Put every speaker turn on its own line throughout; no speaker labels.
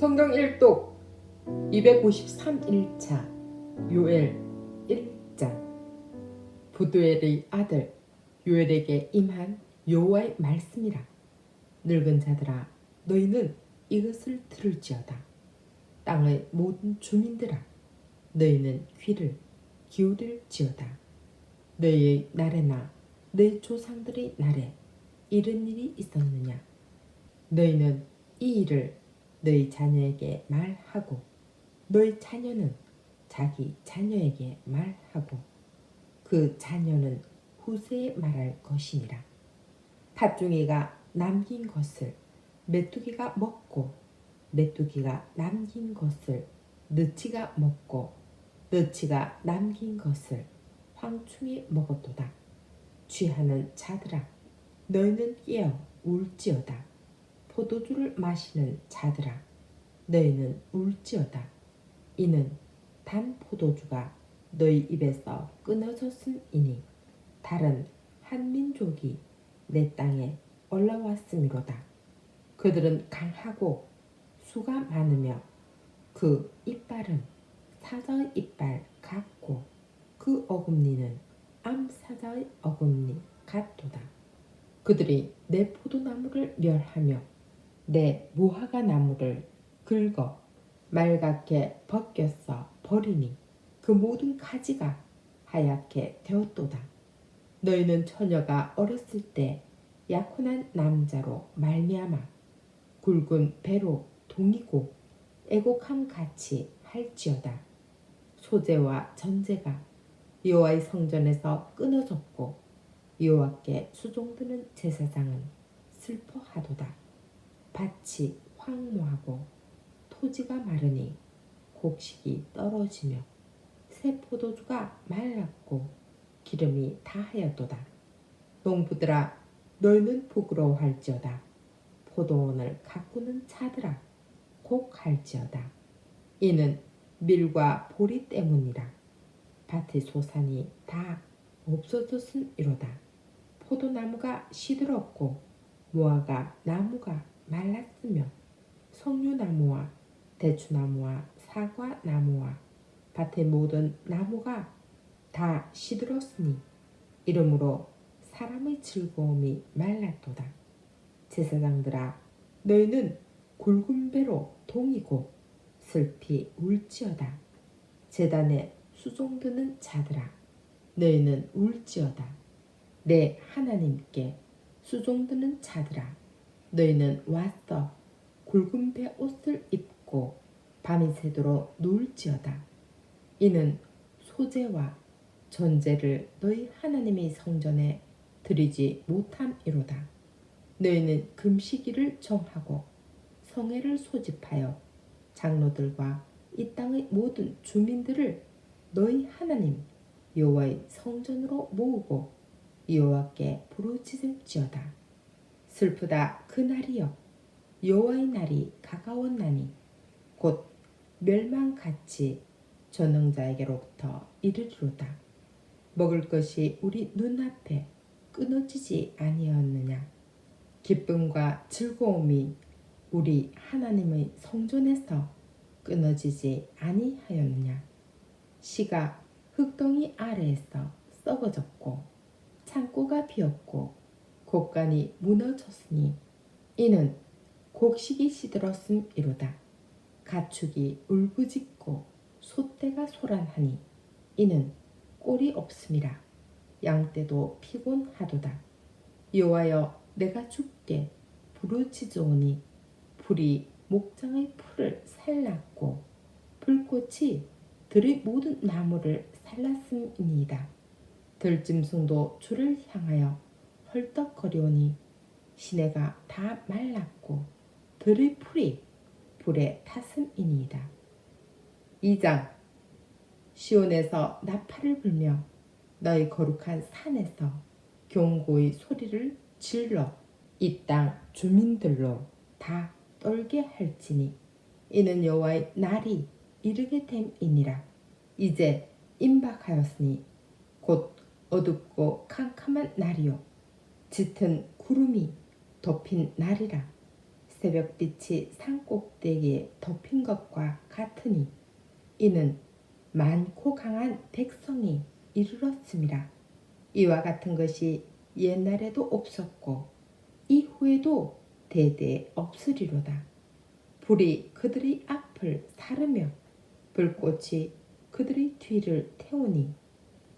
성경 1독 293일차 요엘 1장 부두엘의 아들 요엘에게 임한 여호와의 말씀이라. 늙은 자들아 너희는 이것을 들을지어다. 땅의 모든 주민들아 너희는 귀를 기울일지어다. 너희의 날에나 내 조상들의 날에 이런 일이 있었느냐? 너희는 이 일을 너희 자녀에게 말하고 너희 자녀는 자기 자녀에게 말하고 그 자녀는 후세에 말할 것이니라. 팥중이가 남긴 것을 메뚜기가 먹고 메뚜기가 남긴 것을 느치가 먹고 느치가 남긴 것을 황충이 먹었도다. 취하는 자들아 너희는 깨어 울지어다 포도주를 마시는 자들아 너희는 울지어다. 이는 단 포도주가 너희 입에서 끊어졌음이니 다른 한 민족이 내 땅에 올라왔음이로다. 그들은 강하고 수가 많으며 그 이빨은 사자의 이빨 같고 그 어금니는 암사자의 어금니 같도다. 그들이 내 포도나무를 멸하며 내 무화과 나무를 긁어 말갛게 벗겼어 버리니 그 모든 가지가 하얗게 되었도다. 너희는 처녀가 어렸을 때 약혼한 남자로 말미암아 굵은 배로 동이고 애곡함 같이 할지어다. 소재와 전제가 여호와의 성전에서 끊어졌고 여호와께 수종드는 제사장은 슬퍼하도다. 밭이 황무하고 토지가 마르니 곡식이 떨어지며 새 포도주가 말랐고 기름이 다하였도다. 농부들아 너희는 부끄러워할지어다. 포도원을 가꾸는 자들아 곡할지어다. 이는 밀과 보리 때문이라. 밭의 소산이 다 없어졌음이로다. 포도나무가 시들었고 무화과 나무가 말랐으며 석류나무와 대추나무와 사과나무와 밭의 모든 나무가 다 시들었으니 이러므로 사람의 즐거움이 말랐도다. 제사장들아 너희는 굵은 배로 동이고 슬피 울지어다. 재단에 수종드는 자들아 너희는 울지어다. 내 하나님께 수종드는 자들아 너희는 왔어 굵은 배 옷을 입고 밤이 새도록 누울지어다. 이는 소재와 전제를 너희 하나님의 성전에 드리지 못함이로다. 너희는 금시기를 정하고 성회를 소집하여 장로들과 이 땅의 모든 주민들을 너희 하나님 여호와의 성전으로 모으고 여호와께 부르짖을지어다. 슬프다. 그 날이여. 여호와의 날이 가까웠나니. 곧 멸망같이 전능자에게로부터 이르리로다. 먹을 것이 우리 눈앞에 끊어지지 아니었느냐. 기쁨과 즐거움이 우리 하나님의 성전에서 끊어지지 아니하였느냐. 씨가 흙덩이 아래에서 썩어졌고 창고가 비었고 곡간이 무너졌으니 이는 곡식이 시들었음이로다. 가축이 울부짖고 소떼가 소란하니 이는 꼴이 없음이라. 양떼도 피곤하도다. 여호와여 내가 죽게 부르짖으오니 불이 목장의 풀을 살랐고 불꽃이 들의 모든 나무를 살랐음이니이다. 들짐승도 주를 향하여 헐떡거리오니 시내가 다 말랐고 들의 풀이 불에 탔음이니이다. 2장 시온에서 나팔을 불며 너희 거룩한 산에서 경고의 소리를 질러 이 땅 주민들로 다 떨게 할지니 이는 여호와의 날이 이르게 됨이니라 이제 임박하였으니 곧 어둡고 캄캄한 날이요 짙은 구름이 덮인 날이라 새벽빛이 산꼭대기에 덮인 것과 같으니 이는 많고 강한 백성이 이르렀습니다. 이와 같은 것이 옛날에도 없었고 이후에도 대대 없으리로다. 불이 그들의 앞을 사르며 불꽃이 그들의 뒤를 태우니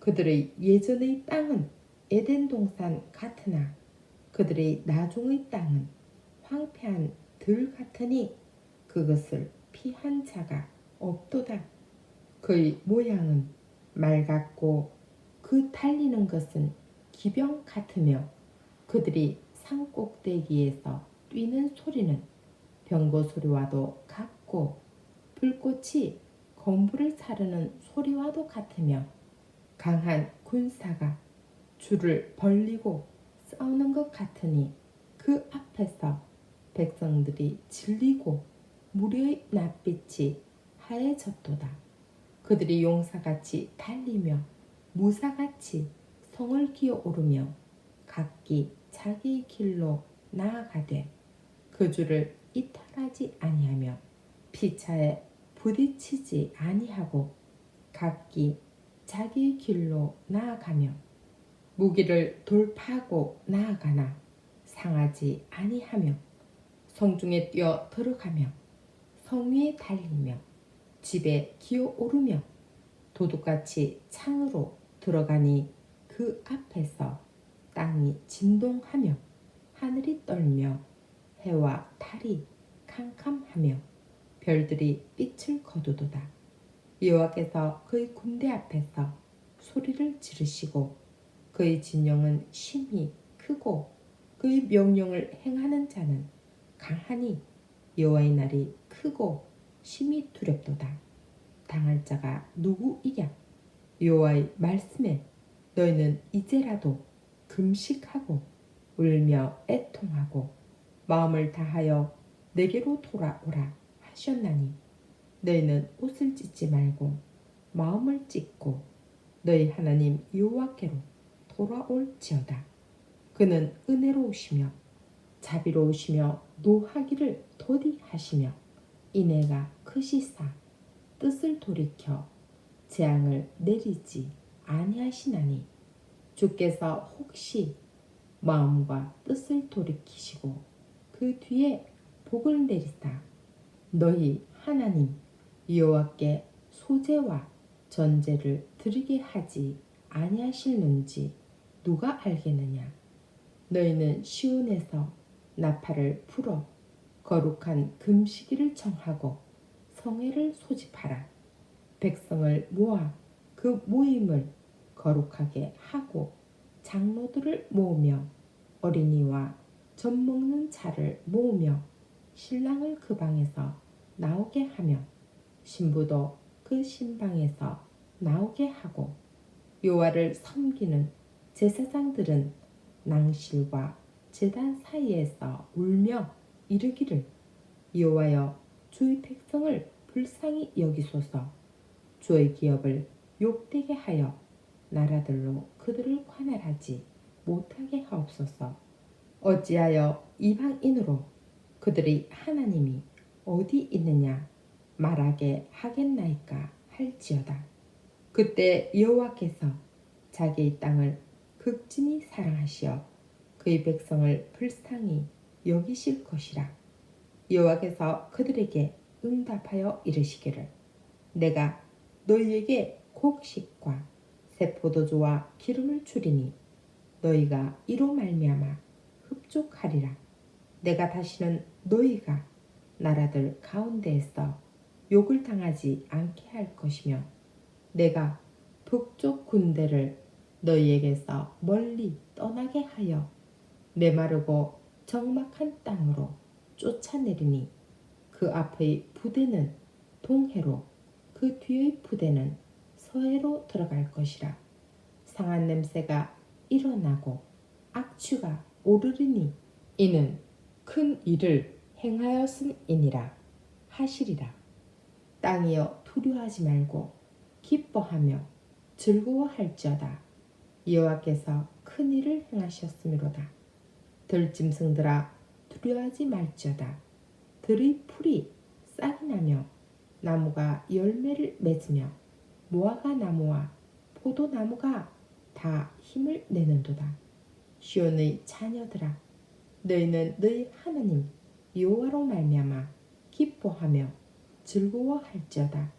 그들의 예전의 땅은 에덴 동산 같으나 그들의 나중의 땅은 황폐한 들 같으니 그것을 피한 자가 없도다. 그의 모양은 말 같고 그 달리는 것은 기병 같으며 그들이 산 꼭대기에서 뛰는 소리는 병거 소리와도 같고 불꽃이 건불을 사르는 소리와도 같으며 강한 군사가 줄을 벌리고 싸우는 것 같으니 그 앞에서 백성들이 질리고 무료의 낯빛이 하얘졌도다. 그들이 용사같이 달리며 무사같이 성을 기어오르며 각기 자기의 길로 나아가되 그 줄을 이탈하지 아니하며 피차에 부딪히지 아니하고 각기 자기의 길로 나아가며 무기를 돌파하고 나아가나 상하지 아니하며 성중에 뛰어 들어가며 성 위에 달리며 집에 기어 오르며 도둑같이 창으로 들어가니 그 앞에서 땅이 진동하며 하늘이 떨며 해와 달이 캄캄하며 별들이 빛을 거두도다. 여호와께서 그의 군대 앞에서 소리를 지르시고 그의 진영은 심히 크고 그의 명령을 행하는 자는 강하니 여호와의 날이 크고 심히 두렵도다. 당할 자가 누구이랴? 여호와의 말씀에 너희는 이제라도 금식하고 울며 애통하고 마음을 다하여 내게로 돌아오라 하셨나니 너희는 옷을 찢지 말고 마음을 찢고 너희 하나님 여호와께로 돌아올지어다. 그는 은혜로우시며 자비로우시며 노하기를 도디하시며 인애가 크시사 뜻을 돌이켜 재앙을 내리지 아니하시나니 주께서 혹시 마음과 뜻을 돌이키시고 그 뒤에 복을 내리사 너희 하나님 여호와께 소제와 전제를 드리게 하지 아니하실는지 누가 알겠느냐? 너희는 시온에서 나팔을 불어 거룩한 금시기를 정하고 성회를 소집하라. 백성을 모아 그 모임을 거룩하게 하고 장로들을 모으며 어린이와 젖 먹는 자를 모으며 신랑을 그 방에서 나오게 하며 신부도 그 신방에서 나오게 하고 요하를 섬기는 제사장들은 낭실과 제단 사이에서 울며 이르기를 여호와여 주의 백성을 불쌍히 여기소서. 주의 기업을 욕되게 하여 나라들로 그들을 관할하지 못하게 하옵소서. 어찌하여 이방인으로 그들의 하나님이 어디 있느냐 말하게 하겠나이까 할지어다. 그때 여호와께서 자기의 땅을 극진히 사랑하시어 그의 백성을 불쌍히 여기실 것이라. 여호와께서 그들에게 응답하여 이르시기를 내가 너희에게 곡식과 새 포도주와 기름을 주리니 너희가 이로 말미암아 흡족하리라. 내가 다시는 너희가 나라들 가운데에서 욕을 당하지 않게 할 것이며 내가 북쪽 군대를 너희에게서 멀리 떠나게 하여 메마르고 적막한 땅으로 쫓아내리니 그 앞의 부대는 동해로 그 뒤의 부대는 서해로 들어갈 것이라. 상한 냄새가 일어나고 악취가 오르리니 이는 큰 일을 행하였음이니라 하시리라. 땅이여 두려워하지 말고 기뻐하며 즐거워할지어다 여호와께서 큰 일을 행하셨음이로다 들짐승들아 두려워하지 말지어다 들의 풀이 싹이 나며 나무가 열매를 맺으며 무화과 나무와 포도나무가 다 힘을 내는도다. 시온의 자녀들아 너희는 너희 하나님 여호와로 말미암아 기뻐하며 즐거워할지어다.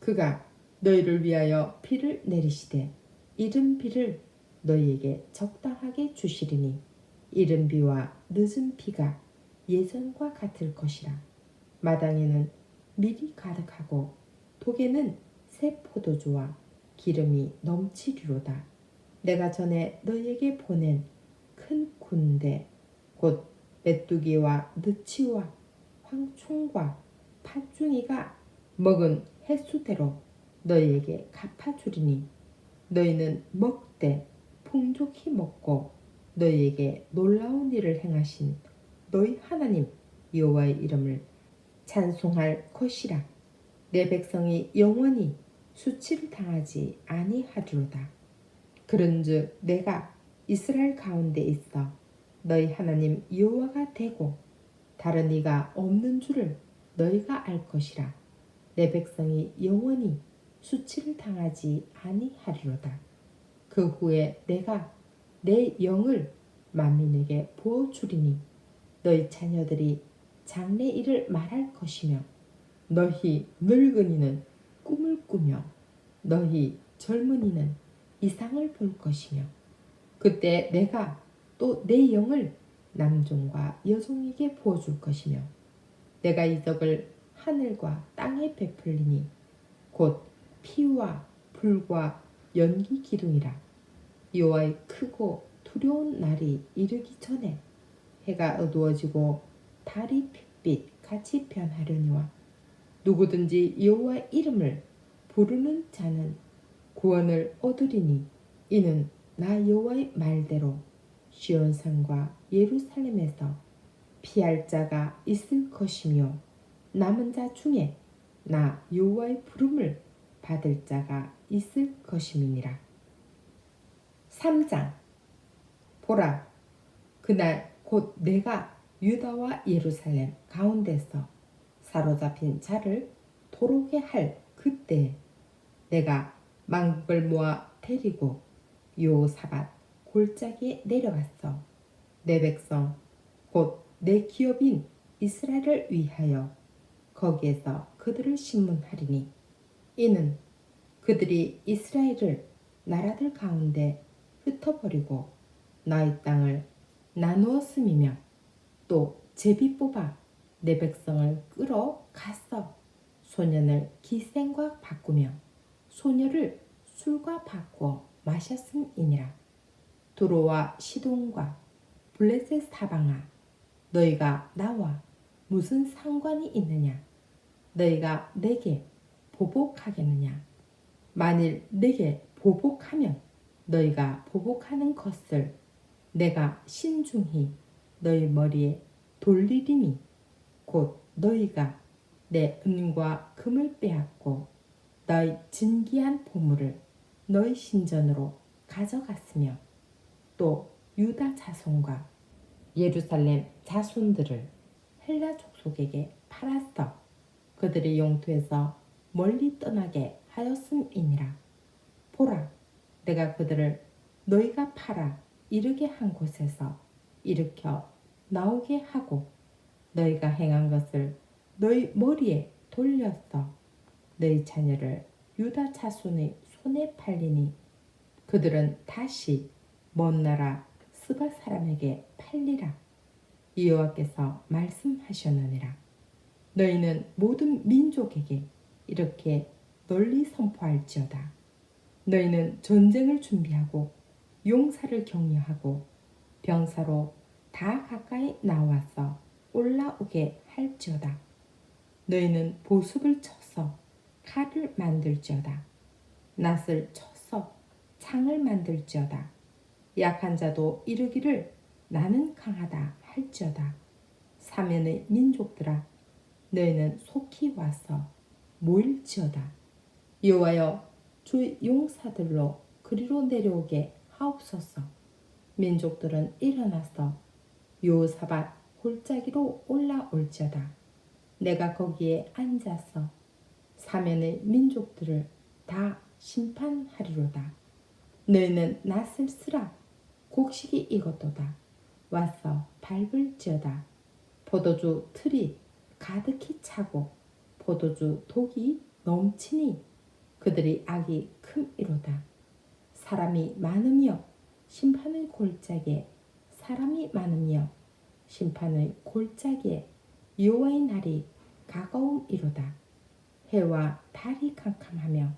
그가 너희를 위하여 비를 내리시되 이른 비를 너희에게 적당하게 주시리니 이른 비와 늦은 비가 예전과 같을 것이라. 마당에는 밀이 가득하고 독에는 새 포도주와 기름이 넘치리로다. 내가 전에 너희에게 보낸 큰 군대 곧 메뚜기와 느치와 황충과 팥중이가 먹은 횟수대로 너희에게 갚아주리니 너희는 먹되 풍족히 먹고 너희에게 놀라운 일을 행하신 너희 하나님 여호와의 이름을 찬송할 것이라. 내 백성이 영원히 수치를 당하지 아니하리로다. 그런즉 내가 이스라엘 가운데 있어 너희 하나님 여호와가 되고 다른 이가 없는 줄을 너희가 알 것이라. 내 백성이 영원히 수치를 당하지 아니하리로다. 그 후에 내가 내 영을 만민에게 부어 주리니 너희 자녀들이 장래 일을 말할 것이며 너희 늙은이는 꿈을 꾸며 너희 젊은이는 이상을 볼 것이며 그때 내가 또 내 영을 남종과 여종에게 부어줄 것이며 내가 이적을 하늘과 땅에 베풀리니 곧 피와 불과 연기 기둥이라. 여호와의 크고 두려운 날이 이르기 전에 해가 어두워지고 달이 핏빛 같이 변하려니와 누구든지 여호와의 이름을 부르는 자는 구원을 얻으리니 이는 나 여호와의 말대로 시온산과 예루살렘에서 피할 자가 있을 것이며 남은 자 중에 나 여호와의 부름을 받을 자가 있을 것임이니라. 3장 보라 그날 곧 내가 유다와 예루살렘 가운데서 사로잡힌 자를 도로게 할 그때 내가 망국을 모아 데리고 요사밭 골짜기에 내려갔어 내 백성 곧 내 기업인 이스라엘을 위하여 거기에서 그들을 신문하리니 이는 그들이 이스라엘을 나라들 가운데 흩어버리고 나의 땅을 나누었음이며 또 제비 뽑아 내 백성을 끌어 갔어 소년을 기생과 바꾸며 소녀를 술과 바꾸어 마셨음이니라. 두로와 시돈과 블레셋 사방아 너희가 나와 무슨 상관이 있느냐? 너희가 내게 보복하겠느냐? 만일 내게 보복하면 너희가 보복하는 것을 내가 신중히 너희 머리에 돌리리니 곧 너희가 내 은과 금을 빼앗고 너희 진기한 보물을 너희 신전으로 가져갔으며 또 유다 자손과 예루살렘 자손들을 헬라 족속에게 팔았어. 그들의 용토에서 멀리 떠나게 하였음이니라. 보라 내가 그들을 너희가 팔아 이르게 한 곳에서 일으켜 나오게 하고 너희가 행한 것을 너희 머리에 돌렸어. 너희 자녀를 유다 자손의 손에 팔리니 그들은 다시 먼 나라 스바 사람에게 팔리라. 여호와께서 말씀하셨느니라. 너희는 모든 민족에게 이렇게 널리 선포할지어다 너희는 전쟁을 준비하고 용사를 격려하고 병사로 다 가까이 나와서 올라오게 할지어다. 너희는 보습을 쳐서 칼을 만들지어다. 낫을 쳐서 창을 만들지어다. 약한 자도 이르기를 나는 강하다 할지어다. 사면의 민족들아 너희는 속히 와서 모일지어다. 여호와여 주 용사들로 그리로 내려오게 하옵소서. 민족들은 일어나서 요사밭 골짜기로 올라올지어다. 내가 거기에 앉아서 사면의 민족들을 다 심판하리로다. 너희는 낯을 쓰라. 곡식이 익었도다. 와서 밟을지어다. 포도주 틀이 가득히 차고 포도주 독이 넘치니 그들이 악이 큼이로다. 사람이 많으며 심판의 골짜기에 사람이 많으며 심판의 골짜기에 여호와의 날이 가까움이로다. 해와 달이 캄캄하며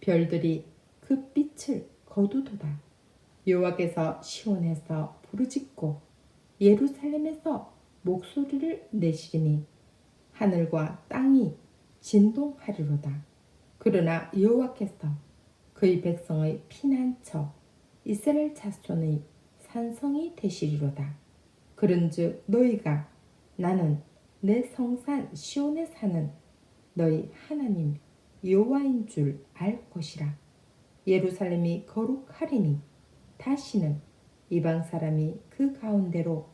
별들이 그 빛을 거두도다. 여호와께서 시온에서 부르짖고 예루살렘에서 목소리를 내시리니 하늘과 땅이 진동하리로다. 그러나 여호와께서 그의 백성의 피난처 이스라엘 자손의 산성이 되시리로다. 그런즉 너희가 나는 내 성산 시온에 사는 너희 하나님 여호와인 줄 알 것이라. 예루살렘이 거룩하리니 다시는 이방 사람이 그 가운데로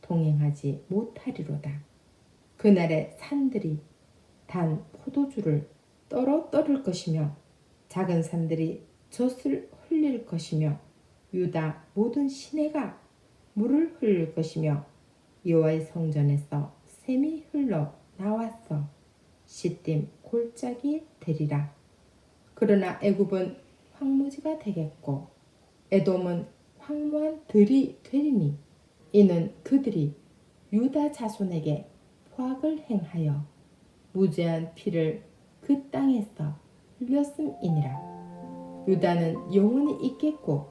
동행하지 못하리로다. 그날의 산들이 단 포도주를 떨어 떨을 것이며 작은 산들이 젖을 흘릴 것이며 유다 모든 시내가 물을 흘릴 것이며 여호와의 성전에서 샘이 흘러 나왔어 시딤 골짜기에 되리라. 그러나 애굽은 황무지가 되겠고 에돔은 황무한 들이 되리니 이는 그들이 유다 자손에게 포악을 행하여 무죄한 피를 그 땅에서 흘렸음이니라. 유다는 영원히 있겠고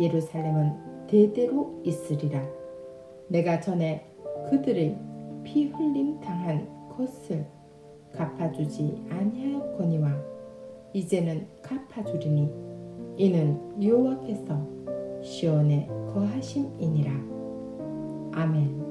예루살렘은 대대로 있으리라. 내가 전에 그들의 피 흘림 당한 것을 갚아주지 아니하였거니와 이제는 갚아주리니 이는 여호와께서 시온에 거하심이니라. 아멘.